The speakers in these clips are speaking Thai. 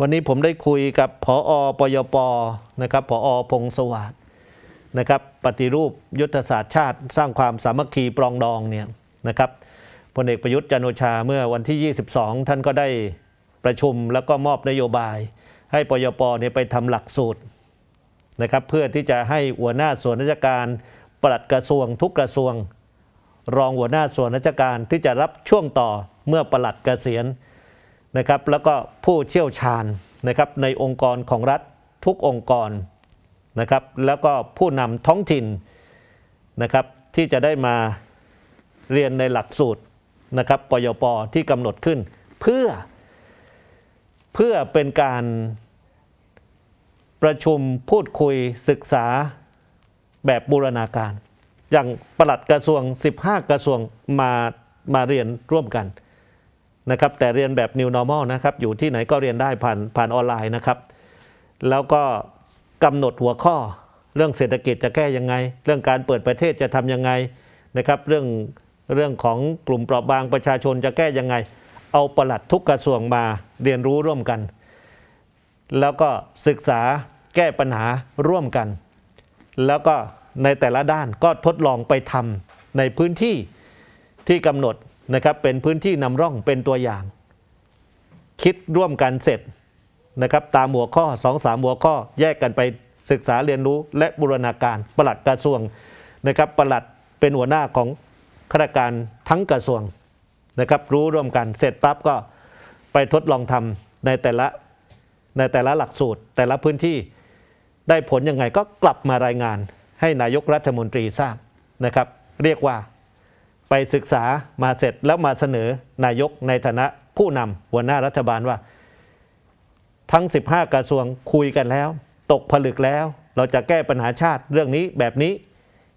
วันนี้ผมได้คุยกับผอปยปนะครับผอพงศวัสดนะครับปฏิรูปยุทธศาสตร์ชาติสร้างความสามัคคีปรองดองเนี่ยนะครับพลเอกประยุทธ์จันโอชาเมื่อวันที่ 22 ท่านก็ได้ประชุมแล้วก็มอบนโยบาย ให้ปยปเนี่ยไปทำหลักสูตรนะครับเพื่อที่จะให้หัวหน้าส่วนราชการปลัดกระทรวงทุกกระทรวง รองหัวหน้าส่วนราชการที่จะรับช่วงต่อเมื่อปลัดเกษียณ นะครับแล้วก็ผู้เชี่ยวชาญนะครับในองค์กรของรัฐทุกองค์กรนะครับแล้วก็ผู้นำท้องถิ่นนะครับที่จะได้มาเรียนในหลักสูตรนะครับปยปที่กำหนดขึ้น เพื่อ เพื่อเป็นการประชุมพูดคุยศึกษาแบบบูรณาการ อย่างปลัดกระทรวง 15 กระทรวงมามาเรียนร่วมกัน นะครับแต่เรียนแบบ New Normal นะครับอยู่ที่ไหนก็เรียนได้ผ่านผ่านออนไลน์นะครับ แล้วก็กำหนดหัวข้อเรื่องเศรษฐกิจจะแก้ยังไง เรื่องการเปิดประเทศจะทำยังไงนะครับเรื่องเรื่องของกลุ่มเปราะบางประชาชนจะแก้ยังไง เอาประหลัดทุกกระทรวงมาเรียนรู้ร่วมกัน แล้วก็ศึกษาแก้ปัญหาร่วมกัน แล้วก็ในแต่ละด้านก็ทดลองไปทำในพื้นที่ที่กำหนด นะครับเป็นพื้นที่นำร่องเป็นตัวอย่าง คิดร่วมกันเสร็จนะครับตามหัวข้อ2อสามหัวข้อแยกกันไปศึกษาเรียนรู้และบูรณาการปลัดกระทรวงนะครับปลัดเป็นหัวหน้าของข้าราชการทั้งกระทรวงนะครับรู้ร่วมกันเสร็จปั๊บก็ไปทดลองทำในแต่ละในแต่ละหลักสูตร แต่ละพื้นที่ได้ผลยังไงก็กลับมารายงานให้นายกรัฐมนตรีทราบนะครับ เรียกว่า ไปศึกษามาเสร็จแล้วมาเสนอนายกในฐานะผู้นำหัวหน้ารัฐบาลว่า ทั้ง 15 กระทรวงคุยกันแล้ว ตกผลึกแล้ว เราจะแก้ปัญหาชาติเรื่องนี้แบบนี้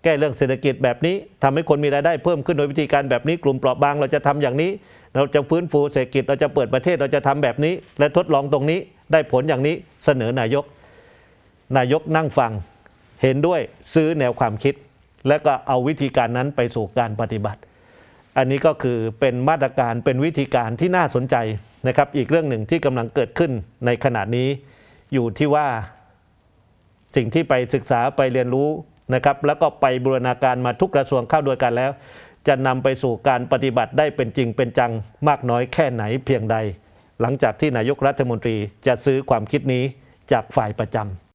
แก้เรื่องเศรษฐกิจแบบนี้ทำให้คนมีรายได้เพิ่มขึ้นโดยวิธีการแบบนี้ กลุ่มเปราะบางเราจะทำอย่างนี้ เราจะฟื้นฟูเศรษฐกิจเราจะเปิดประเทศเราจะทำแบบนี้ และทดลองตรงนี้ได้ผลอย่างนี้เสนอนายก นายกนั่งฟังเห็นด้วยซื้อแนวความคิด และก็เอาวิธีการนั้นไปสู่การปฏิบัติ อันนี้ก็คือเป็นมาตรการเป็นวิธีการที่น่าสนใจนะครับ อีกเรื่องหนึ่งที่กำลังเกิดขึ้นในขณะนี้อยู่ที่ว่า สิ่งที่ไปศึกษาไปเรียนรู้นะครับ แล้วก็ไปบูรณาการมาทุกกระทรวงเข้าด้วยกันแล้ว จะนำไปสู่การปฏิบัติได้เป็นจริงเป็นจังมากน้อยแค่ไหนเพียงใด หลังจากที่นายกรัฐมนตรีจะซื้อความคิดนี้จากฝ่ายประจำ